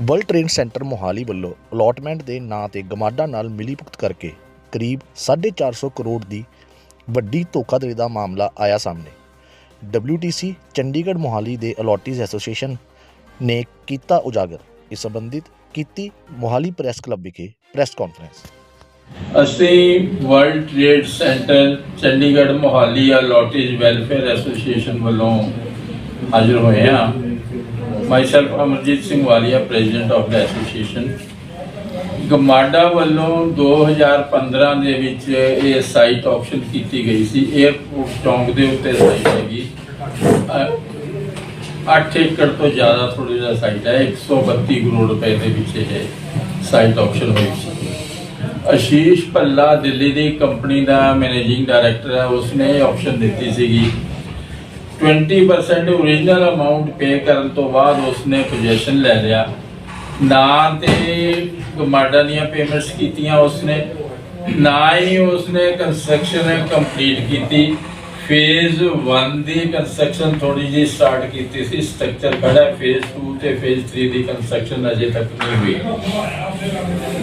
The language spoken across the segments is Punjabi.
ਵਰਲਡ ਟ੍ਰੇਡ ਸੈਂਟਰ ਮੋਹਾਲੀ ਵੱਲੋਂ ਅਲੋਟਮੈਂਟ ਦੇ ਨਾਂ ਤੇ ਗਮਾਡਾ ਨਾਲ ਮਿਲੀਭੁਗਤ ਕਰਕੇ ਕਰੀਬ 450 ਕਰੋੜ ਦੀ ਵੱਡੀ ਧੋਖਾਧੜੀ ਦਾ ਮਾਮਲਾ ਆਇਆ ਸਾਹਮਣੇ। WTC ਚੰਡੀਗੜ੍ਹ ਮੋਹਾਲੀ ਦੇ ਅਲਾਟੀਜ਼ ਐਸੋਸੀਏਸ਼ਨ ਨੇ ਕੀਤਾ ਉਜਾਗਰ। ਇਸ ਸੰਬੰਧਿਤ ਕੀਤੀ ਮੋਹਾਲੀ ਪ੍ਰੈਸ ਕਲੱਬ ਵਿਖੇ ਪ੍ਰੈਸ ਕਾਨਫਰੰਸ। ਅਸੀਂ world trade centre Chandigarh Mohali allottees welfare association ਵੱਲੋਂ ਹਾਜ਼ਰ ਹੋਏ ਹਾਂ। Myself Amarjit Singh Walia president of the association GMADA ਵੱਲੋਂ 2015 ਦੇ ਵਿੱਚ ਇਹ ਸਾਈਟ ਆਪਸ਼ਨ ਕੀਤੀ ਗਈ ਸੀ। 에ਅਰਪੋਰਟ ਚੌਂਕ ਦੇ ਉੱਤੇ ਸਾਈਟ ਹੈਗੀ। 8 ਏਕੜ ਤੋਂ ਜ਼ਿਆਦਾ ਥੋੜੀ ਜਿਹਾ ਸਾਈਟ ਹੈ। 132 ਕਰੋੜ ਰੁਪਏ ਦੇ ਵਿੱਚ ਇਹ ਸਾਈਟ ਆਪਸ਼ਨ ਹੋਈ ਸੀ। ਅਸ਼ੀਸ਼ ਭੱਲਾ ਦਿੱਲੀ ਦੀ ਕੰਪਨੀ ਦਾ ਮੈਨੇਜਿੰਗ ਡਾਇਰੈਕਟਰ ਹੈ। ਉਸਨੇ ਇਹ ਆਪਸ਼ਨ ਦਿੱਤੀ ਸੀਗੀ। 20% ਓਰੀਜਨਲ ਅਮਾਉਂਟ ਪੇ ਕਰਨ ਤੋਂ ਬਾਅਦ ਉਸਨੇ ਪੋਜੀਸ਼ਨ ਲੈ ਲਿਆ। ਨਾ ਤੇ ਗਮਾਡਾ ਦੀਆਂ ਪੇਮੈਂਟਸ ਕੀਤੀਆਂ ਉਸਨੇ, ਨਾ ਹੀ ਉਸਨੇ ਕੰਸਟਰਕਸ਼ਨ ਕੰਪਲੀਟ ਕੀਤੀ। ਫੇਜ਼ 1 ਦੀ ਕੰਸਟਰਕਸ਼ਨ ਥੋੜੀ ਜਿਹੀ ਸਟਾਰਟ ਕੀਤੀ ਸੀ ਸਟਰਕਚਰ ਖੜਾ ਫੇਜ਼ 2 ਤੇ ਫੇਜ਼ 3 ਦੀ ਕੰਸਟਰਕਸ਼ਨ ਅਜੇ ਤੱਕ ਨਹੀਂ ਹੋਈ।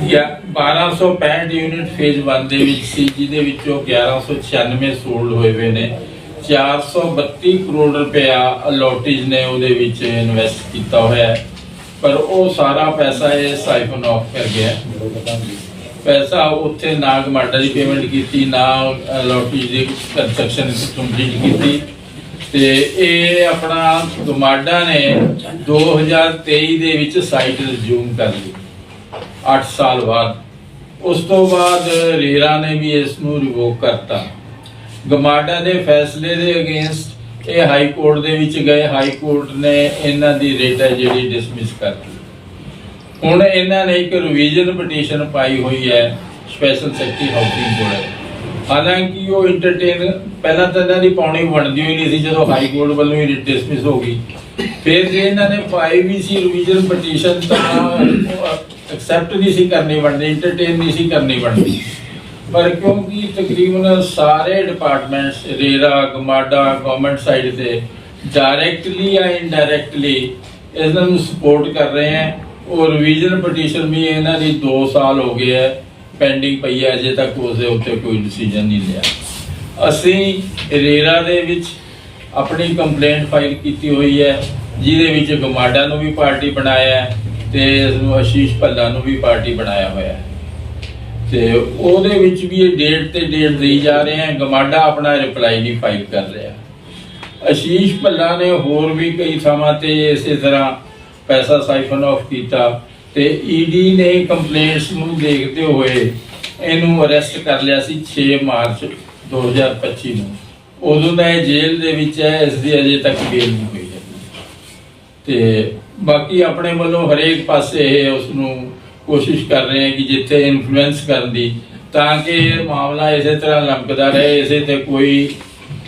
ਜਾਂ 1265 ਯੂਨਿਟ ਫੇਜ਼ 1 ਦੇ ਵਿੱਚ ਸੀ, ਜਿਹਦੇ ਵਿੱਚੋਂ 1196 ਸੋਲਡ ਹੋਏ ਹੋਏ ਨੇ। 432 ਕਰੋੜ ਰੁਪਇਆ ਅਲੋਟੀਜ਼ ਨੇ ਉਹਦੇ ਵਿੱਚ ਇਨਵੈਸਟ ਕੀਤਾ ਹੋਇਆ ਹੈ। ਪਰ ਉਹ ਸਾਰਾ ਪੈਸਾ ਇਹ ਸਾਈਫਨ ਆਫ ਕਰ ਗਿਆ ਪੈਸਾ ਉੱਥੇ ਨਾ ਗਮਾਡਾ ਦੀ ਪੇਮੈਂਟ ਕੀਤੀ, ਨਾ ਅਲੋਟੀਜ਼ ਦੀ ਕੰਸਟਰਕਸ਼ਨ ਕੰਪਲੀਟ ਕੀਤੀ। ਤੇ ਇਹ ਆਪਣਾ ਗਮਾਡਾ ਨੇ 2023 ਦੇ ਵਿੱਚ ਸਾਈਟ ਰਿਜ਼ਿਊਮ ਕਰ ਲਈ 8 ਸਾਲ ਬਾਅਦ। ਉਸ ਤੋਂ ਬਾਅਦ ਰੇਰਾ ਨੇ ਵੀ ਇਸ ਨੂੰ ਰਿਵੋਕ ਕਰਤਾ। ਗਮਾਡਾ ਦੇ ਫੈਸਲੇ ਦੇ ਅਗੇਂਸਟ ਇਹ ਹਾਈ ਕੋਰਟ ਦੇ ਵਿੱਚ ਗਏ। ਹਾਈ ਕੋਰਟ ਨੇ ਇਹਨਾਂ ਦੀ ਰੇਟ ਹੈ ਜਿਹੜੀ ਡਿਸਮਿਸ ਕਰਤੀ ਹੁਣ ਇਹਨਾਂ ਨੇ ਇੱਕ ਰਿਵੀਜ਼ਨ ਪਟੀਸ਼ਨ ਪਾਈ ਹੋਈ ਹੈ ਸਪੈਸ਼ਲ ਸੈਕਟਰੀ ਹਾਊਸਿੰਗ ਕੋਲ। ਹਾਲਾਂਕਿ ਉਹ ਐਂਟਰਟੇਨ ਪਹਿਲਾਂ ਤਾਂ ਇਹਨਾਂ ਦੀ ਪਾਉਣੀ ਬਣਦੀ ਹੋਈ ਨਹੀਂ ਸੀ, ਜਦੋਂ ਹਾਈ ਕੋਰਟ ਵੱਲੋਂ ਹੀ ਡਿਸਮਿਸ ਹੋ ਗਈ। ਫਿਰ ਜੇ ਇਹਨਾਂ ਨੇ ਪਾਈ ਵੀ ਸੀ ਰਿਵੀਜ਼ਨ ਪਟੀਸ਼ਨ ਤਾਂ ਐਕਸੈਪਟ ਨਹੀਂ ਸੀ ਕਰਨੀ ਬਣਦੀ ਐਂਟਰਟੇਨ ਨਹੀਂ ਸੀ ਕਰਨੀ ਬਣਦੀ। ਪਰ ਕਿਉਂਕਿ ਤਕਰੀਬਨ ਸਾਰੇ departments RERA, GMADA government side ਤੇ ਡਾਇਰੈਕਟਲੀ ਜਾਂ ਇਨਡਾਇਰੈਕਟਲੀ ਇਹਨਾਂ ਨੂੰ ਸਪੋਰਟ ਕਰ ਰਹੇ ਹੈ। ਉਹ ਰਿਵੀਜ਼ਨ ਪਟੀਸ਼ਨ ਵੀ ਇਹਨਾਂ ਦੀ 2 ਸਾਲ ਹੋ ਗਏ ਹੈ ਪੈਂਡਿੰਗ ਪਈ ਹੈ, ਅਜੇ ਤੱਕ ਉਸ ਦੇ ਉੱਤੇ ਕੋਈ ਡਿਸੀਜਨ ਨਹੀਂ ਲਿਆ। ਅਸੀਂ ਰੇਰਾ ਦੇ ਵਿੱਚ ਆਪਣੀ ਕੰਪਲੇਂਟ ਫਾਈਲ ਕੀਤੀ ਹੋਈ ਹੈ, ਜਿਹਦੇ ਵਿੱਚ ਗਮਾਡਾ ਨੂੰ ਵੀ ਪਾਰਟੀ ਬਣਾਇਆ ਹੈ ਤੇ ਇਸ ਨੂੰ ਆਸ਼ੀਸ਼ ਭੱਲਾ ਨੂੰ ਵੀ ਪਾਰਟੀ ਬਣਾਇਆ ਹੋਇਆ ਹੈ। ਤੇ ਉਹਦੇ ਵਿੱਚ ਵੀ ਇਹ ਡੇਟ ਤੇ ਡੇਟ ਦੇਈ ਜਾ ਰਹੇ ਹੈ ਗਮਾਡਾ ਆਪਣਾ ਰਿਪਲਾਈ ਨਹੀਂ ਫਾਈਲ ਕਰ ਰਿਹਾ। ਅਸ਼ੀਸ਼ ਭੱਲਾ ਨੇ ਹੋਰ ਵੀ ਕਈ ਥਾਵਾਂ ਤੇ ਇਸੇ ਤਰ੍ਹਾਂ ਪੈਸਾ ਸਾਈਫਨ ਆਫ ਕੀਤਾ ਤੇ ਈਡੀ ਨੇ ਕੰਪਲੇਂਟਸ ਨੂੰ ਦੇਖਦੇ ਹੋਏ ਇਹਨੂੰ ਅਰੈਸਟ ਕਰ ਲਿਆ ਸੀ 6 ਮਾਰਚ 2025 ਨੂੰ। ਉਦੋਂ ਦਾ ਇਹ ਜੇਲ੍ਹ ਦੇ ਵਿੱਚ ਹੈ, ਇਸ ਦੀ ਅਜੇ ਤੱਕ ਬੇਲ ਨਹੀਂ ਹੋਈ ਹੈ। ਤੇ ਬਾਕੀ ਆਪਣੇ ਵੱਲੋਂ ਹਰੇਕ ਪਾਸੇ ਇਹ ਉਸ ਨੂੰ ਕੋਸ਼ਿਸ਼ ਕਰ ਰਹੇ ਹਾਂ ਕਿ ਜਿੱਥੇ ਇਨਫਲੂਐਂਸ ਕਰਨ ਦੀ, ਤਾਂ ਕਿ ਇਹ ਮਾਮਲਾ ਇਸੇ ਤਰ੍ਹਾਂ ਲੰਕਦਾ ਰਹੇ, ਇਸੇ ਤੇ ਕੋਈ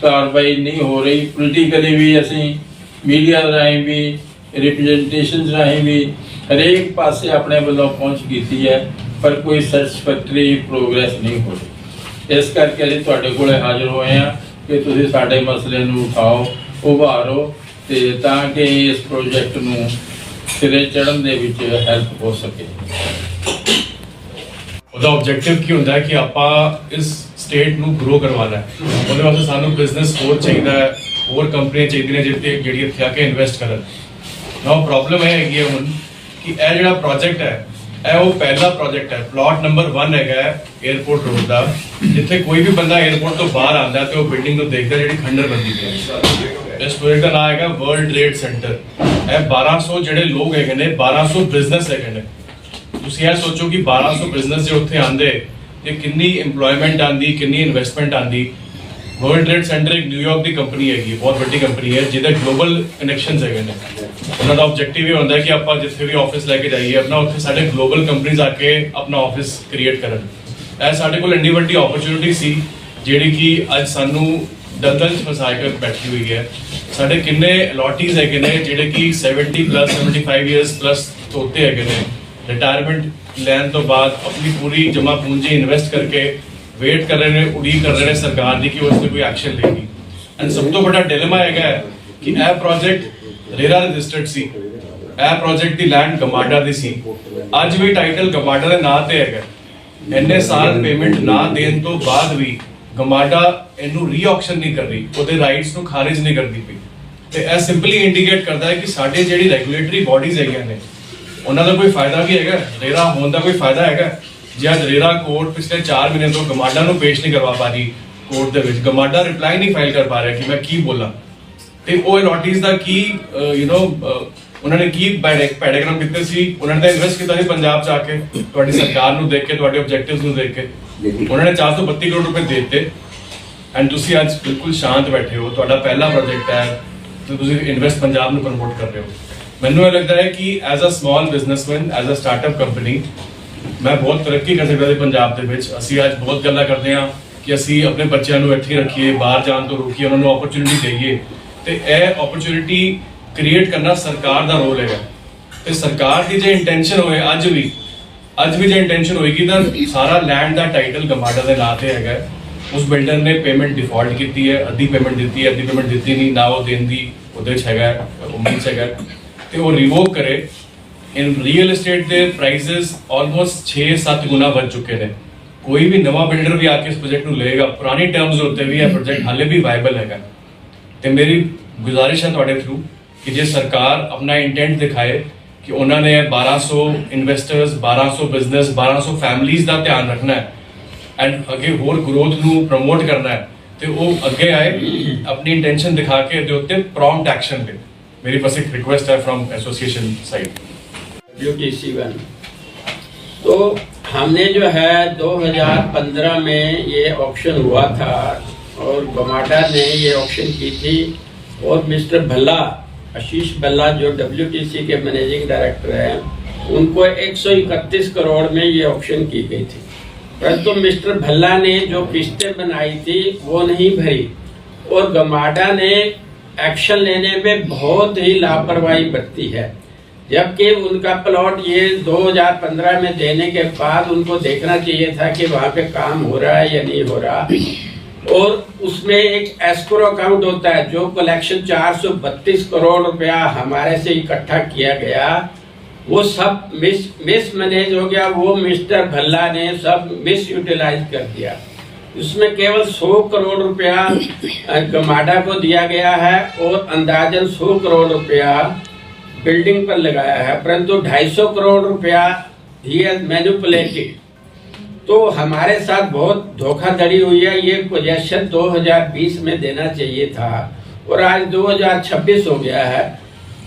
ਕਾਰਵਾਈ ਨਹੀਂ ਹੋ ਰਹੀ। ਪੋਲੀਟੀਕਲੀ ਵੀ ਅਸੀਂ ਮੀਡੀਆ ਰਾਹੀਂ ਵੀ ਰਿਪਰੈਜ਼ੈਂਟੇਸ਼ਨ ਰਾਹੀਂ ਵੀ ਹਰੇਕ ਪਾਸੇ ਆਪਣੇ ਵੱਲੋਂ ਪਹੁੰਚ ਕੀਤੀ ਹੈ, ਪਰ ਕੋਈ ਸੈਟੀਸਫੈਕਟਰੀ ਪ੍ਰੋਗਰੈਸ ਨਹੀਂ ਹੋ ਰਹੀ। ਇਸ ਕਰਕੇ ਅਸੀਂ ਤੁਹਾਡੇ ਕੋਲੇ ਹਾਜ਼ਰ ਹੋਏ ਹਾਂ ਕਿ ਤੁਸੀਂ ਸਾਡੇ ਮਸਲੇ ਨੂੰ ਉਠਾਓ, ਉਭਾਰੋ ਤੇ ਤਾਂ ਕਿ ਇਸ ਪ੍ਰੋਜੈਕਟ ਨੂੰ ਸਿਰੇ ਚੜਨ ਦੇ ਵਿੱਚ ਹੈਲਪ ਹੋ ਸਕੇ। ਉਹਦਾ ਆਬਜੈਕਟਿਵ ਕੀ ਹੁੰਦਾ ਹੈ ਕਿ ਆਪਾਂ ਇਸ ਸਟੇਟ ਨੂੰ ਗਰੋ ਕਰਵਾਉਣਾ ਹੈ। ਉਹਦੇ ਵਾਸਤੇ ਸਾਨੂੰ ਬਿਜ਼ਨਸ ਹੋਰ ਚਾਹੀਦਾ ਹੈ, ਹੋਰ ਕੰਪਨੀਆਂ ਚਾਹੀਦੀਆਂ ਨੇ ਜਿੱਥੇ ਜਿਹੜੀ ਇੱਥੇ ਆ ਕੇ ਇਨਵੈਸਟ ਕਰਨ। ਨਾਓ ਪ੍ਰੋਬਲਮ ਇਹ ਹੈਗੀ ਹੈ ਹੁਣ ਕਿ ਇਹ ਜਿਹੜਾ ਪ੍ਰੋਜੈਕਟ ਹੈ ਇਹ ਉਹ ਪਹਿਲਾ ਪ੍ਰੋਜੈਕਟ ਹੈ। ਪਲਾਟ ਨੰਬਰ 1 ਹੈਗਾ 에어ਪੋਰਟ ਰੋਡ ਦਾ। ਜਿੱਥੇ ਕੋਈ ਵੀ ਬੰਦਾ 에어ਪੋਰਟ ਤੋਂ ਬਾਹਰ ਆਉਂਦਾ ਤੇ ਉਹ ਬਿਲਡਿੰਗ ਨੂੰ ਦੇਖਦਾ ਜਿਹੜੀ ਖੰਡਰ ਬੰਦੀ ਹੈ। ਇਸ ਪ੍ਰੋਜੈਕਟ ਦਾ ਨਾਮ ਹੈਗਾ ਵਰਲਡ ਟ੍ਰੇਡ ਸੈਂਟਰ ਇਹ 1200 ਜਿਹੜੇ ਲੋਕ ਹੈਗੇ ਨੇ 1200 ਬਿਜ਼ਨਸ ਹੈਗੇ ਨੇ। ਤੁਸੀਂ ਇਹ ਸੋਚੋ ਕਿ 1200 ਬਿਜ਼ਨਸ ਜੇ ਉੱਥੇ ਆਂਦੇ ਤੇ ਕਿੰਨੀ EMPLOYMENT ਆਂਦੀ ਕਿੰਨੀ ਇਨਵੈਸਟਮੈਂਟ ਆਂਦੀ ਵਰਲਡ ਟ੍ਰੇਡ ਸੈਂਟਰ ਇੱਕ ਨਿਊਯਾਰਕ ਦੀ ਕੰਪਨੀ ਹੈਗੀ ਬਹੁਤ ਵੱਡੀ ਕੰਪਨੀ ਹੈ, ਜਿਹਦੇ ਗਲੋਬਲ ਕਨੈਕਸ਼ਨਸ ਹੈਗੇ ਨੇ। ਉਹਨਾਂ ਦਾ ਆਬਜੈਕਟਿਵ ਇਹ ਹੁੰਦਾ ਕਿ ਆਪਾਂ ਜਿੱਥੇ ਵੀ ਆਫਿਸ ਲੈ ਕੇ ਜਾਈਏ, ਆਪਣਾ ਉੱਥੇ ਸਾਡੇ ਗਲੋਬਲ ਕੰਪਨੀਜ਼ ਆ ਕੇ ਆਪਣਾ ਆਫਿਸ ਕ੍ਰੀਏਟ ਕਰਨ। ਇਹ ਸਾਡੇ ਕੋਲ ਇੰਨੀ ਵੱਡੀ ਓਪਰਚ्युनिटी ਸੀ, ਜਿਹੜੀ ਕਿ ਅੱਜ ਸਾਨੂੰ ਦਲਦਲ ਚ ਫਸਾ ਕੇ ਬੈਠੀ ਹੋਈ ਹੈ। ਸਾਡੇ ਕਿੰਨੇ ਅਲੋਟੀਜ਼ ਹੈਗੇ ਨੇ, ਜਿਹੜੇ ਕਿ 70 ਪਲੱਸ 75 ਇਅਰਸ ਪਲੱਸ ਤੋਂ ਉੱਤੇ ਹੈਗੇ ਨੇ। ਰਿਟਾਇਰਮੈਂਟ ਲੈਣ ਤੋਂ ਬਾਅਦ ਆਪਣੀ ਪੂਰੀ ਜਮਾ ਪੂੰਜੀ ਇਨਵੈਸਟ ਕਰਕੇ ਵੇਟ ਕਰ ਰਹੇ ਨੇ ਉਡੀਕ ਕਰ ਰਹੇ ਨੇ ਸਰਕਾਰ ਦੀ ਕਿ ਉਸ ਤੇ ਕੋਈ ਐਕਸ਼ਨ ਲੇਗੀ ਐਂਡ ਸਭ ਤੋਂ ਵੱਡਾ ਡਿਲੇਮਾ ਹੈਗਾ ਕਿ ਇਹ ਪ੍ਰੋਜੈਕਟ ਰੇਰਾ ਰਜਿਸਟਰਡ ਸੀ ਇਹ ਪ੍ਰੋਜੈਕਟ ਦੀ ਲੈਂਡ ਗਮਾਡਾ ਦੀ ਸੀ ਅੱਜ ਵੀ ਟਾਈਟਲ ਗਮਾਡਾ ਦੇ ਨਾਂ ਤੇ ਹੈਗਾ ਇੰਨੇ ਸਾਲ ਪੇਮੈਂਟ ਨਾ ਦੇਣ ਤੋਂ ਬਾਅਦ ਵੀ ਗਮਾਡਾ ਇਹਨੂੰ ਰੀਆਕਸ਼ਨ ਨਹੀਂ ਕਰ ਰਹੀ ਉਹਦੇ ਰਾਈਟਸ ਨੂੰ ਖਾਰਿਜ ਨਹੀਂ ਕਰਦੀ ਪਈ ਤੇ ਇਹ ਸਿੰਪਲੀ ਇੰਡੀਕੇਟ ਕਰਦਾ ਹੈ ਕਿ ਸਾਡੇ ਜਿਹੜੀ ਰੈਗੂਲੇਟਰੀ ਬਾਡੀਜ਼ ਹੈਗੀਆਂ ਨੇ ਉਹਨਾਂ ਦਾ ਕੋਈ ਫਾਇਦਾ ਵੀ ਹੈਗਾ ਰੇਰਾ ਹੋਣ ਦਾ ਕੋਈ ਫਾਇਦਾ ਹੈਗਾ ਜੇ ਅੱਜ ਕੋਰਟ ਪਿਛਲੇ 4 ਮਹੀਨੇ ਤੋਂ ਗਮਾਡਾ ਨੂੰ ਪੇਸ਼ ਨਹੀਂ ਕਰਵਾ ਪਾ ਰਹੀ ਕੋਰਟ ਦੇ ਵਿੱਚ, ਗਮਾਡਾ ਰਿਪਲਾਈ ਨਹੀਂ ਫਾਈਲ ਕਰ ਪਾ ਰਿਹਾ ਕਿ ਮੈਂ ਕੀ ਬੋਲਾਂ। ਤੇ ਉਹ ਅਲੋਟੀਜ਼ ਦਾ ਕੀ ਯੂ نو ਉਹਨਾਂ ਨੇ ਕੀ ਪੈਡਾਗ੍ਰਾਮ ਕੀਤੇ ਸੀ? ਉਹਨਾਂ ਨੇ ਇਨਵੈਸਟ ਕੀਤਾ ਸੀ ਪੰਜਾਬ ਚ ਆ ਕੇ। ਤੁਹਾਡੀ ਸਰਕਾਰ ਨੂੰ ਦੇਖ ਕੇ, ਤੁਹਾਡੇ ਆਬਜੈਕਟਿਵਸ ਨੂੰ ਦੇਖ ਕੇ। ਉਹਨਾਂ ਨੇ 432 ਕਰੋੜ ਰੁਪਏ ਦੇ ਦਿੱਤੇ। ਐਂਡ ਤੁਸੀਂ ਅੱਜ ਬਿਲਕੁਲ ਸ਼ਾਂਤ ਬੈਠੇ ਹੋ। ਤੁਹਾਡਾ ਪਹਿਲਾ ਪ੍ਰੋਜੈਕਟ ਹੈ। ਤੇ ਤੁਸੀਂ ਇਨਵੈਸਟ ਪੰਜਾਬ ਨੂੰ ਪ੍ਰਮੋਟ ਕਰ ਰਹੇ ਹੋ। ਮੈਨੂੰ ਇਹ ਲੱਗਦਾ ਹੈ ਕਿ as a small businessman as a startup company ਮੈਂ ਬਹੁਤ ਤਰੱਕੀ ਕਰ ਸਕਦਾ ਪੰਜਾਬ ਦੇ ਵਿੱਚ। ਅਸੀਂ ਅੱਜ ਬਹੁਤ ਗੱਲਾਂ ਕਰਦੇ ਹਾਂ ਕਿ ਅਸੀਂ ਆਪਣੇ ਬੱਚਿਆਂ ਨੂੰ ਇੱਥੇ ਰੱਖੀਏ, ਬਾਹਰ ਜਾਣ ਤੋਂ ਰੋਕੀਏ, ਉਹਨਾਂ ਨੂੰ ਓਪਰਚੁਨਿਟੀ ਦੇਈਏ। ਤੇ ਇਹ ਓਪਰਚੁਨਿਟੀ ਕ੍ਰੀਏਟ ਕਰਨਾ ਸਰਕਾਰ ਦਾ ਰੋਲ ਹੈਗਾ। ਤੇ ਸਰਕਾਰ ਦੀ ਜੇ ਇੰਟੈਂਸ਼ਨ ਹੋਏ ਅੱਜ ਵੀ ਅੱਜ ਵੀ ਜੇ ਇੰਟੈਂਸ਼ਨ ਹੋਏਗੀ ਤਾਂ ਸਾਰਾ ਲੈਂਡ ਦਾ ਟਾਈਟਲ ਗਮਾਡਾ ਦੇ ਨਾਂ ਤੇ ਹੈਗਾ। ਉਸ ਬਿਲਡਰ ਨੇ ਪੇਮੈਂਟ ਡਿਫਾਲਟ ਕੀਤੀ ਹੈ, ਅੱਧੀ ਪੇਮੈਂਟ ਦਿੱਤੀ ਹੈ, ਅੱਧੀ ਪੇਮੈਂਟ ਦਿੱਤੀ ਨਹੀਂ, ਨਾ ਉਹ ਦੇਣ ਦੀ ਉਹਦੇ ਚ ਹੈਗਾ, ਉਮੀਦ 'ਚ ਹੈਗਾ। ਹੈ। ਤੇ ਉਹ ਰਿਵੋਕ ਕਰੇ। ਇਨ ਰੀਅਲ ਏਸਟੇਟ ਦੇ ਪ੍ਰਾਈਸਸ ਆਲਮੋਸਟ 6-7 ਗੁਣਾ ਵੱਧ ਚੁੱਕੇ ਨੇ। ਕੋਈ ਵੀ ਨਵਾਂ ਬਿਲਡਰ ਵੀ ਆ ਕੇ ਇਸ ਪ੍ਰੋਜੈਕਟ ਨੂੰ ਲਏਗਾ, ਪੁਰਾਣੇ ਟਰਮਸ ਉੱਤੇ ਵੀ ਇਹ ਪ੍ਰੋਜੈਕਟ ਹਾਲੇ ਵੀ ਵਾਇਬਲ ਹੈਗਾ। ਤੇ ਮੇਰੀ ਗੁਜ਼ਾਰਿਸ਼ ਹੈ ਤੁਹਾਡੇ ਥਰੂ ਕਿ ਜੇ ਸਰਕਾਰ ਆਪਣਾ ਇੰਟੈਂਟ ਦਿਖਾਏ ਕਿ ਉਹਨਾਂ ਨੇ 1200 ਇਨਵੈਸਟਰਸ 1200 ਬਿਜ਼ਨਸ 1200 ਫੈਮਲੀਜ਼ ਦਾ ਧਿਆਨ ਰੱਖਣਾ ਹੈ ਐਂਡ ਅੱਗੇ ਹੋਰ ਗਰੋਥ ਨੂੰ ਪ੍ਰਮੋਟ ਕਰਨਾ ਹੈ, ਤੇ ਉਹ ਅੱਗੇ ਆਏ, ਆਪਣੀ ਇੰਟੈਂਸ਼ਨ ਦਿਖਾ ਕੇ ਇਹਦੇ ਉੱਤੇ ਪ੍ਰੌਮਪਟ ਐਕਸ਼ਨ ਦੇ। ਮੇਰੀ ਬਸ ਇੱਕ ਰਿਕੁਐਸਟ ਹੈ firm association side duty one तो हमने जो है 2015 में ये ऑप्शन हुआ था और गमाडा ने ये ऑप्शन की थी और मिस्टर भल्ला, आशीष भल्ला जो डब्ल्यूटीसी के मैनेजिंग डायरेक्टर हैं, उनको 131 करोड़ में ये ऑप्शन की गई थी। परंतु मिस्टर भल्ला ने जो किस्तें बनाई थी, वो नहीं भरी और गमाडा ने एक्शन लेने में बहुत ही लापरवाही बरती है। जबकि उनका प्लॉट ये 2015 में देने के बाद उनको देखना चाहिए था कि वहाँ पे काम हो रहा है या नहीं हो रहा। और उसमें एक एस्क्रो अकाउंट होता है, जो कलेक्शन 432 करोड़ रुपया हमारे से इकट्ठा किया गया। वो सब मिस मिस मैनेज हो गया। वो मिस्टर भल्ला ने सब मिस यूटिलाइज कर दिया। उसमें केवल 100 करोड़ रुपया गमाडा को दिया गया है और अंदाजन 100 करोड़ रुपया बिल्डिंग पर लगाया है, परंतु 250 करोड़ रुपया ही तो हमारे साथ बहुत धोखाधड़ी हुई है, ये पोजेशन 2020 में देना चाहिए था, और आज 2026 हो गया है।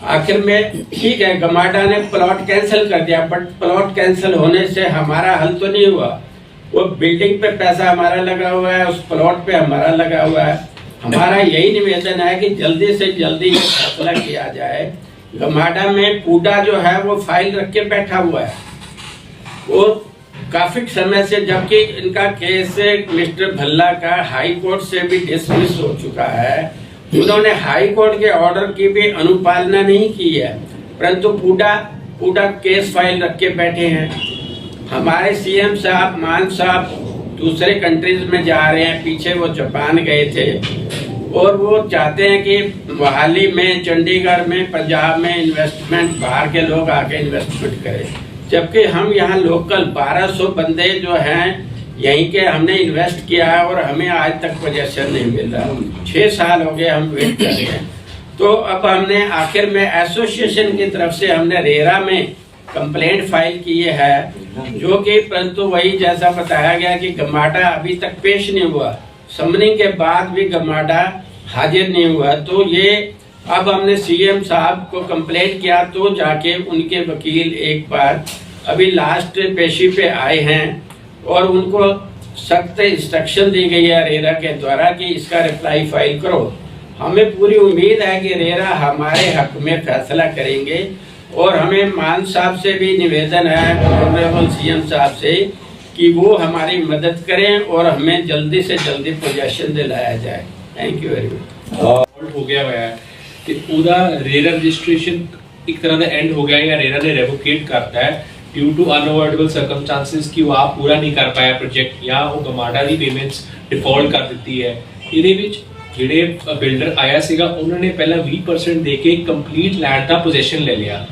आखिर में ठीक है, गमाडा ने प्लॉट कैंसिल कर दिया बट प्लॉट कैंसिल होने से हमारा हल तो नहीं हुआ। वो बिल्डिंग पे पैसा हमारा लगा हुआ है, उस प्लॉट पे हमारा लगा हुआ है। हमारा यही निवेदन है कि जल्दी से जल्दी ये फैसला किया जाए। गमाडा में कूड़ा जो है वो फ़ाइल रख के बैठा हुआ है। वो काफ़ी समय से जबकि इनका केस मिस्टर भल्ला का हाई कोर्ट से भी डिसमिस हो चुका है। उन्होंने हाई कोर्ट के ऑर्डर की भी अनुपालना नहीं की है, परंतु पूरा पूरा केस फ़ाइल रख के बैठे हैं। हमारे सीएम साहब, मान साहब दूसरे कंट्रीज़ में जा रहे हैं, पीछे वो जापान गए थे। और वो चाहते हैं कि मोहाली में, चंडीगढ़ में, पंजाब में इन्वेस्टमेंट बाहर के लोग आके इन्वेस्टमेंट करें। जबकि हम यहाँ लोकल 1200 बंदे जो हैं, यहीं के हमने इन्वेस्ट किया है और हमें आज तक पोजेशन नहीं मिल रहा। छः साल हो गए हम वेट कर रहे हैं। तो अब हमने आखिर में एसोसिएशन की तरफ़ से हमने रेरा में कंप्लेंट फ़ाइल की है, जो कि परंतु वही जैसा बताया गया कि गमाडा अभी तक पेश नहीं हुआ। समनिंग के बाद भी गमाडा हाजिर नहीं हुआ। तो ये अब हमने सीएम साहब को कंप्लेंट किया तो जाके उनके वकील एक बार अभी लास्ट पेशी पे आए हैं और उनको सख्त इंस्ट्रक्शन दी गई है रेरा के द्वारा कि इसका रिप्लाई फ़ाइल करो। हमें पूरी उम्मीद है कि रेरा हमारे हक में फैसला करेंगे और हमें मान साहब से भी निवेदन है ऑनरेबल सीएम साहब से कि वो हमारी मदद करें और हमें जल्दी से जल्दी पोजेशन दिलाया जाए thank you very much fault ਹੋ ਗਿਆ ਹੋਇਆ ਹੈ ਤੇ ਉਹਦਾ ਰੇਰਾ ਰਜਿਸਟ੍ਰੇਸ਼ਨ ਇੱਕ ਤਰ੍ਹਾਂ ਦਾ ਐਂਡ ਹੋ ਗਿਆ ਹੈ ਜਾਂ ਰੇਰਾ ਨੇ ਰੈਵੋਕੇਟ ਕਰਤਾ ਹੈ ਡਿਊ ਟੂ ਅਨਅਵੋਇਡੇਬਲ ਸਰਕਮਸਟੈਂਸਸ ਕਿ ਉਹ ਆਪ ਪੂਰਾ ਨਹੀਂ ਕਰ ਪਾਇਆ ਪ੍ਰੋਜੈਕਟ ਜਾਂ ਉਹ ਗਮਾਡਾ ਦੀ ਪੇਮੈਂਟਸ ਡਿਫਾਲਟ ਕਰ ਦਿੱਤੀ ਹੈ ਇਹਦੇ ਵਿੱਚ ਜਿਹੜੇ ਬਿਲਡਰ ਆਇਆ ਸੀਗਾ ਉਹਨਾਂ ਨੇ ਪਹਿਲਾਂ 20% ਦੇ ਕੇ ਕੰਪਲੀਟ ਲੈਂਡ ਦਾ ਪੋਜੀਸ਼ਨ ਲੈ ਲਿਆ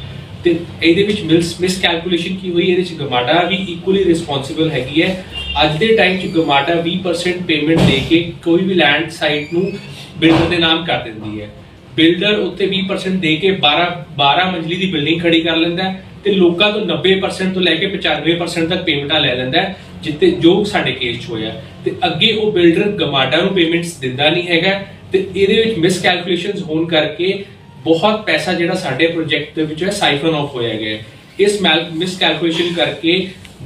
ਤੇ ਇਹਦੇ ਵਿੱਚ ਮਿਸ ਮਿਸ ਕੈਲਕੂਲੇਸ਼ਨ ਕੀ ਹੋਈ? ਇਹਦੇ ਵਿੱਚ ਗਮਾਡਾ ਵੀ ਇਕੁਅਲੀ ਰਿਸਪੌਂਸਿਬਲ ਹੈਗੀ ਹੈ। ਅੱਜ ਦੇ ਟਾਈਮ 'ਚ ਗਮਾਡਾ 20% ਪੇਮੈਂਟ ਦੇ ਕੇ ਕੋਈ ਵੀ ਲੈਂਡ ਸਾਈਟ ਨੂੰ ਬਿਲਡਰ ਦੇ ਨਾਮ ਕਰ ਦਿੰਦੀ ਹੈ। ਬਿਲਡਰ ਉੱਤੇ 20% ਦੇ ਕੇ 12 12 ਮੰਜ਼ਲੀ ਦੀ ਬਿਲਡਿੰਗ ਖੜੀ ਕਰ ਲੈਂਦਾ ਤੇ ਲੋਕਾਂ ਤੋਂ 90% ਤੋਂ ਲੈ ਕੇ 95% ਤੱਕ ਪੇਮੈਂਟਾਂ ਲੈ ਲੈਂਦਾ ਹੈ, ਜਿੱਤੇ ਜੋ ਸਾਡੇ ਕੇਸ 'ਚ ਹੋਇਆ। ਤੇ ਅੱਗੇ ਉਹ ਬਿਲਡਰ ਗਮਾਡਾ ਨੂੰ ਪੇਮੈਂਟਸ ਦਿੰਦਾ ਨਹੀਂ ਹੈਗਾ। ਤੇ ਇਹਦੇ ਵਿੱਚ ਮਿਸ ਕੈਲਕੂਲੇਸ਼ਨਸ ਹੋਣ ਕਰਕੇ ਬਹੁਤ ਪੈਸਾ ਜਿਹੜਾ ਸਾਡੇ ਪ੍ਰੋਜੈਕਟ ਦੇ ਵਿੱਚ ਹੈ ਸਾਈਫਨ ਆਫ ਹੋਇਆ ਗਿਆ ਹੈ। ਇਸ ਮਿਸ ਕੈਲਕੂਲੇਸ਼ਨ ਕਰਕੇ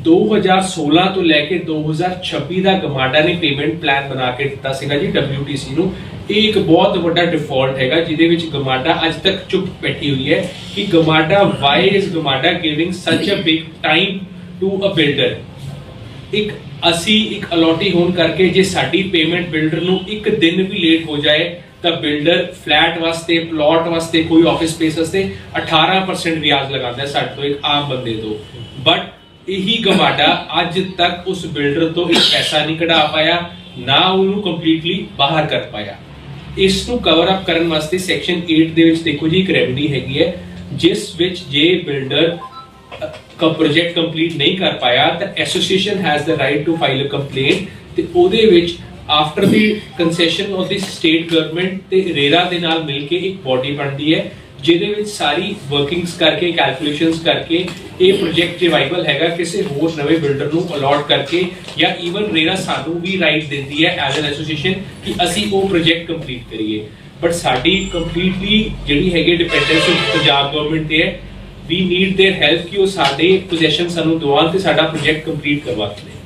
2016 ਤੋਂ ਲੈ ਕੇ 2026 ਦਾ ਗਮਾਡਾ ਨੇ ਪੇਮੈਂਟ ਪਲਾਨ ਬਣਾ ਕੇ ਦਿੱਤਾ ਸੀਗਾ ਜੀ WTC ਨੂੰ ਇਹ ਇੱਕ ਬਹੁਤ ਵੱਡਾ ਡਿਫਾਲਟ ਹੈਗਾ, ਜਿਹਦੇ ਵਿੱਚ ਗਮਾਡਾ ਅੱਜ ਤੱਕ ਚੁੱਪ ਬੈਠੀ ਹੋਈ ਹੈ ਕਿ GMADA why is GMADA giving such a big time to a builder ਇੱਕ ਅਸੀਂ ਇੱਕ ਅਲੋਟੀ ਹੋਣ ਕਰਕੇ ਜੇ ਸਾਡੀ ਪੇਮੈਂਟ ਬਿਲਡਰ ਨੂੰ ਇੱਕ ਦਿਨ ਵੀ ਲੇਟ ਹੋ ਜਾਏ ਤਾਂ ਬਿਲਡਰ ਫਲੈਟ ਵਾਸਤੇ, ਪਲਾਟ ਵਾਸਤੇ, ਕੋਈ ਆਫਿਸ ਸਪੇਸ ਵਾਸਤੇ 18% ਵਿਆਜ ਲਗਾਉਂਦਾ ਹੈ ਸਾਡੇ ਤੋਂ ਇੱਕ ਆਮ ਬੰਦੇ ਤੋਂ। ਬਟ ਇਹੀ ਗਵਾਡਾ ਅੱਜ ਤੱਕ ਉਸ ਬਿਲਡਰ ਤੋਂ ਇੱਕ ਪੈਸਾ ਨਹੀਂ ਕਢਾ ਪਾਇਆ, ਨਾ ਉਹਨੂੰ ਕੰਪਲੀਟਲੀ ਬਾਹਰ ਕਰ ਪਾਇਆ। ਇਸ ਨੂੰ ਕਵਰ ਅਪ ਕਰਨ ਵਾਸਤੇ ਸੈਕਸ਼ਨ 8 ਦੇ ਵਿੱਚ ਦੇਖੋ ਜੀ, ਇੱਕ ਰੈਮਡੀ ਹੈਗੀ ਹੈ, ਜਿਸ ਵਿੱਚ ਜੇ ਬਿਲਡਰ ਕਾ ਪ੍ਰੋਜੈਕਟ ਕੰਪਲੀਟ ਨਹੀਂ ਕਰ ਪਾਇਆ, ਤਾਂ association has the right to file a complaint ਤੇ ਉਹਦੇ ਵਿੱਚ after the concession of the state government ਤੇ ਰੇਰਾ ਦੇ ਨਾਲ ਮਿਲ ਕੇ ਇੱਕ ਬਾਡੀ ਬਣਦੀ ਹੈ ਜਿਹਦੇ ਵਿੱਚ ਸਾਰੀ ਵਰਕਿੰਗਸ ਕਰਕੇ ਕੈਲਕੂਲੇਸ਼ਨਸ ਕਰਕੇ ਇਹ ਪ੍ਰੋਜੈਕਟ ਰਿਵਾਈਵਲ ਹੈਗਾ ਕਿਸੇ ਹੋਰ ਨਵੇਂ ਬਿਲਡਰ ਨੂੰ ਅਲਾਟ ਕਰਕੇ ਜਾਂ ਈਵਨ ਰੇਰਾ ਸਾਨੂੰ ਵੀ ਰਾਈਟ ਦਿੰਦੀ ਹੈ ਐਜ਼ ਐਨ ਐਸੋਸੀਏਸ਼ਨ ਕਿ ਅਸੀਂ ਉਹ ਪ੍ਰੋਜੈਕਟ ਕੰਪਲੀਟ ਕਰੀਏ ਬਟ ਸਾਡੀ ਕੰਪਲੀਟਲੀ ਜਿਹੜੀ ਹੈਗੀ ਡਿਪੈਂਡੈਂਸ ਪੰਜਾਬ ਗਵਰਨਮੈਂਟ ਤੇ ਹੈ ਵੀ ਨੀਡ देयर ਹੈਲਪ ਕਿ ਉਹ ਸਾਡੇ ਪੋਜੀਸ਼ਨ ਸਾਨੂੰ ਦਵਾਨ ਤੇ ਸਾਡਾ ਪ੍ਰੋਜੈਕਟ ਕੰਪਲੀਟ ਕਰਵਾ ਦੇਣ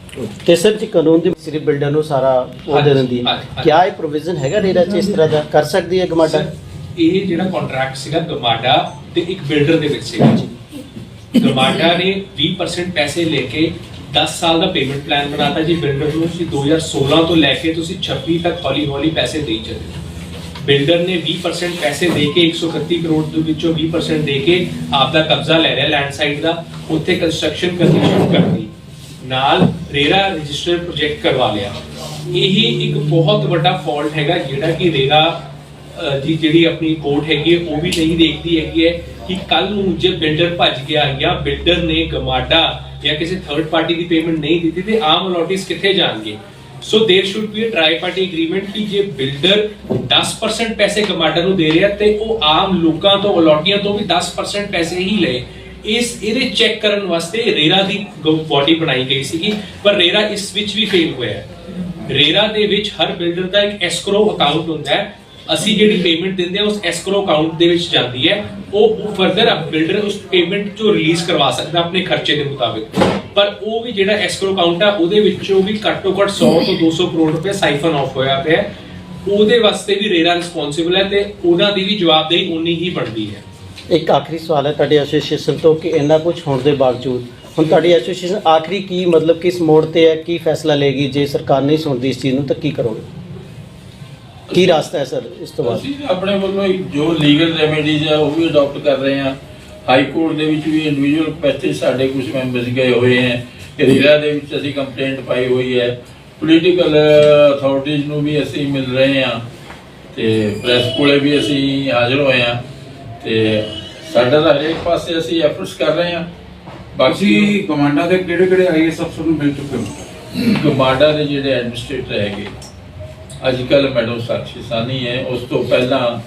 ਤੇ ਸਰ ਜੀ ਕਾਨੂੰਨ ਦੇ ਸਿਰ ਬਿਲਡਰ ਨੂੰ ਸਾਰਾ ਉਹ ਦੇ ਦਿੰਦੀ ਹੈ। ਹਾਂਜੀ। ਕਿਆ ਇਹ ਪ੍ਰੋਵੀਜ਼ਨ ਹੈਗਾ ਰੇਰਾ ਚ ਇਸ ਤਰ੍ਹਾਂ ਦਾ? ਕਰ ਸਕਦੀ ਹੈ ਗਮਾਡਾ? ਸਰ, ਇਹ ਜਿਹੜਾ ਕੰਟਰੈਕਟ ਸੀਗਾ ਗਮਾਡਾ ਤੇ ਇੱਕ ਬਿਲਡਰ ਦੇ ਵਿੱਚ ਸੀਗਾ ਗਮਾਡਾ ਨੇ 20% ਪੈਸੇ ਲੈ ਕੇ 10 ਸਾਲ ਦਾ ਪੇਮੈਂਟ ਪਲਾਨ ਬਣਾਤਾ ਜੀ। ਬਿਲਡਰ ਨੂੰ ਤੁਸੀਂ 2016 ਤੋਂ ਲੈ ਕੇ ਤੁਸੀਂ 26 ਤੱਕ ਹੌਲੀ ਹੌਲੀ ਪੈਸੇ ਦੇਈ ਚੱਲੇ ਬਿਲਡਰ ਨੇ 20% ਪੈਸੇ ਦੇ ਕੇ 131 ਕਰੋੜ ਦੇ ਵਿੱਚੋਂ 20% ਦੇ ਕੇ ਆਪ ਦਾ ਕਬਜ਼ਾ ਲੈ ਲਿਆ ਲੈਂਡ ਸਾਈਡ ਦਾ। ਉੱਥੇ ਕੰਸਟਰਕਸ਼ਨ ਕਰਨੀ ਸ਼ੁਰੂ ਕਰ ਦਿੱਤੀ। ਨਾਲ ਰੇਰਾ ਰਜਿਸਟਰ ਪ੍ਰੋਜੈਕਟ ਕਰਵਾ ਲਿਆ ਇਹੀ ਇੱਕ ਬਹੁਤ ਵੱਡਾ ਫਾਲਟ ਹੈਗਾ ਜਿਹੜਾ ਕਿ ਰੇਰਾ ਅਹ, ਦੀ ਜਿਹੜੀ ਆਪਣੀ ਕੋਰਟ ਹੈਗੀ ਹੈ ਉਹ ਵੀ ਨਹੀਂ ਦੇਖਦੀ ਹੈਗੀ ਹੈ ਕਿ ਕੱਲ ਨੂੰ ਜੇ ਬਿਲਡਰ ਭੱਜ ਗਿਆ ਜਾਂ ਬਿਲਡਰ ਨੇ ਗਮਾਡਾ ਜਾਂ ਕਿਸੇ ਥਰਡ ਪਾਰਟੀ ਦੀ ਪੇਮੈਂਟ ਨਹੀਂ ਦਿੱਤੀ ਤੇ ਆਮ ਅਲੋਟੀਜ਼ ਕਿੱਥੇ ਜਾਣਗੇ so there should be a tri party agreement ਕਿ ਜੇ ਬਿਲਡਰ 10% ਪੈਸੇ ਗਮਾਡਾ ਨੂੰ ਦੇ ਰਿਹਾ ਤੇ ਉਹ ਆਮ ਲੋਕਾਂ ਤੋਂ ਅਲੋਟੀਆਂ ਤੋਂ ਵੀ 10% ਪੈਸੇ ਹੀ ਲਏ ਇਸ, ਇਹਦੇ ਚੈੱਕ ਕਰਨ ਵਾਸਤੇ ਰੇਰਾ ਦੀ ਬੋਡੀ ਬਣਾਈ ਗਈ ਸੀਗੀ, ਪਰ ਰੇਰਾ ਇਸ ਵਿੱਚ ਵੀ ਫੇਲ ਹੋਇਆ ਹੈ। ਰੇਰਾ ਦੇ ਵਿੱਚ ਹਰ ਬਿਲਡਰ ਦਾ ਇੱਕ ਐਸਕਰੋ ਅਕਾਊਂਟ ਹੁੰਦਾ ਹੈ। ਅਸੀਂ ਜਿਹੜੀ ਪੇਮੈਂਟ ਦਿੰਦੇ ਆ ਉਸ ਐਸਕਰੋ ਅਕਾਊਂਟ ਦੇ ਵਿੱਚ ਜਾਂਦੀ ਹੈ। ਉਹ ਫਰਦਰ ਬਿਲਡਰ ਉਸ ਪੇਮੈਂਟ ਚੋਂ ਰਿਲੀਜ਼ ਕਰਵਾ ਸਕਦਾ ਆਪਣੇ ਖਰਚੇ ਦੇ ਮੁਤਾਬਿਕ। ਪਰ ਉਹ ਵੀ ਜਿਹੜਾ ਐਸਕਰੋ ਅਕਾਊਂਟ ਆ, ਉਹਦੇ ਵਿੱਚੋਂ ਵੀ ਘੱਟੋ ਘੱਟ 100 ਤੋਂ 200 ਕਰੋੜ ਰੁਪਏ ਸਾਈਫਨ ਆਫ ਹੋਇਆ ਪਿਆ ਉਹਦੇ ਵਾਸਤੇ ਵੀ ਰੇਰਾ ਰਿਸਪੌਂਸਿਬਲ ਹੈ ਤੇ ਉਹਨਾਂ ਦੀ ਵੀ ਜਵਾਬਦੇਹੀ ਉਨੀ ਹੀ ਬਣਦੀ ਹੈ। ਇੱਕ ਆਖਰੀ ਸਵਾਲ ਹੈ ਤੁਹਾਡੀ ਐਸੋਸੀਏਸ਼ਨ ਤੋਂ ਕਿ ਇੰਨਾ ਕੁਝ ਹੋਣ ਦੇ ਬਾਵਜੂਦ, ਹੁਣ ਤੁਹਾਡੀ ਐਸੋਸੀਏਸ਼ਨ ਆਖਰੀ ਕੀ ਮਤਲਬ ਕਿਸ ਮੋੜ ਤੇ ਹੈ, ਕੀ ਫੈਸਲਾ ਲਏਗੀ? ਜੇ ਸਰਕਾਰ ਨਹੀਂ ਸੁਣਦੀ ਇਸ ਚੀਜ਼ ਨੂੰ, ਤਾਂ ਕੀ ਕਰੋਗੇ? ਕੀ ਰਾਸਤਾ ਹੈ ਸਰ ਇਸ ਤੋਂ ਬਾਅਦ? ਅਸੀਂ ਆਪਣੇ ਵੱਲੋਂ ਇੱਕ ਜੋ ਲੀਗਲ ਰੈਮੇਡੀਜ਼ ਆ, ਉਹ ਵੀ ਅਡਾਪਟ ਕਰ ਰਹੇ ਹਾਂ। ਹਾਈ ਕੋਰਟ ਦੇ ਵਿੱਚ ਵੀ ਇੰਡੀਵਿਜੂਅਲ ਪੈਸਟਿਸ ਸਾਡੇ ਕੁਝ ਮੈਂਬਰਸ ਗਏ ਹੋਏ ਹੈ। ਰੇਰਾ ਦੇ ਵਿੱਚ ਅਸੀਂ ਕੰਪਲੇਂਟ ਪਾਈ ਹੋਈ ਹੈ। ਪੋਲੀਟੀਕਲ ਅਥਾਰਟੀਜ਼ ਨੂੰ ਵੀ ਅਸੀਂ ਮਿਲ ਰਹੇ ਹਾਂ। ਤੇ ਪ੍ਰੈਸ ਕੋਲੇ ਵੀ ਅਸੀਂ ਹਾਜ਼ਰ ਹੋਏ ਹਾਂ। ਤੇ ਸਾਡਾ ਤਾਂ ਹਰੇਕ ਪਾਸੇ ਅਸੀਂ ਐਫਰਟਸ ਕਰ ਰਹੇ ਹਾਂ। ਬਾਕੀ ਤੁਸੀਂ ਕਮਾਂਡਾਂ ਦੇ ਕਿਹੜੇ ਕਿਹੜੇ ਆਈਐਸ ਅਫਸਰ ਨੂੰ ਮਿਲ ਚੁੱਕੇ ਹੋ? ਗਮਾਡਾ ਦੇ ਜਿਹੜੇ ਐਡਮਿਨਿਸਟ੍ਰੇਟਰ ਹੈਗੇ। ਅੱਜ ਕੱਲ ਮੈਡਮ ਸਾਕਸ਼ੀ ਸਾਨੀ ਹੈ ਉਸ ਤੋਂ ਪਹਿਲਾਂ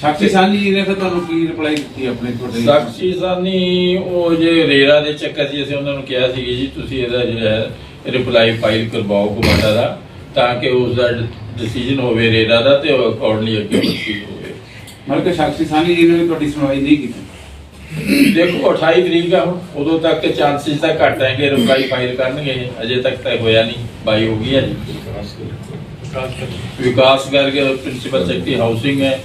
ਸਾਖੀ ਸਾਂਝੀ ਜੀ ਨੇ ਫਿਰ ਤੁਹਾਨੂੰ ਕੀ ਰਿਪਲਾਈ ਦਿੱਤੀ ਆਪਣੇ ਤੁਹਾਡੇ? ਸਾਕਸ਼ੀ ਸਾਨੀ ਉਹ ਜੇ ਰੇਰਾ ਦੇ ਚੱਕਰ 'ਚ ਅਸੀਂ ਉਹਨਾਂ ਨੂੰ ਕਿਹਾ ਸੀ ਜੀ ਤੁਸੀਂ ਇਹਦਾ ਜਿਹੜਾ ਰਿਪਲਾਈ ਫਾਈਲ ਕਰਵਾਓ ਗਮਾਡਾ ਦਾ ਤਾਂ ਕਿ ਉਸ ਦਾ ਡਿਸੀਜਨ ਹੋਵੇ ਰੇਰਾ ਦਾ ਤੇ ਉਹ ਅਕੋਰਡਲੀ ਅੱਗੇ ਪ੍ਰੋਸੀਡ ਹੋਵੇ। ਮਤਲਬ ਕਿ ਸਾਖੀ ਸਾਂਝੀ ਜੀ ਨੇ ਵੀ ਤੁਹਾਡੀ ਸੁਣਵਾਈ ਨਹੀਂ ਕੀਤੀ। ਦੇਖੋ 28 ਤਰੀਕ ਆ ਹੁਣ ਉਦੋਂ ਤੱਕ ਚਾਂਸਸ ਤਾਂ ਘੱਟ ਹੈ ਕਿ ਰਿਪਲਾਈ ਫਾਈਲ ਕਰਨਗੇ ਅਜੇ ਤੱਕ ਤਾਂ ਹੋਇਆ ਨਹੀਂ ਬਾਈ ਹੋ ਗਈ ਹੈ ਜੀ। ਵਿਕਾਸ ਕਰਕੇ ਪ੍ਰਿੰਸੀਪਲ ਸੈਕਟਰੀ ਹਾਊਸਿੰਗ ਹੈ।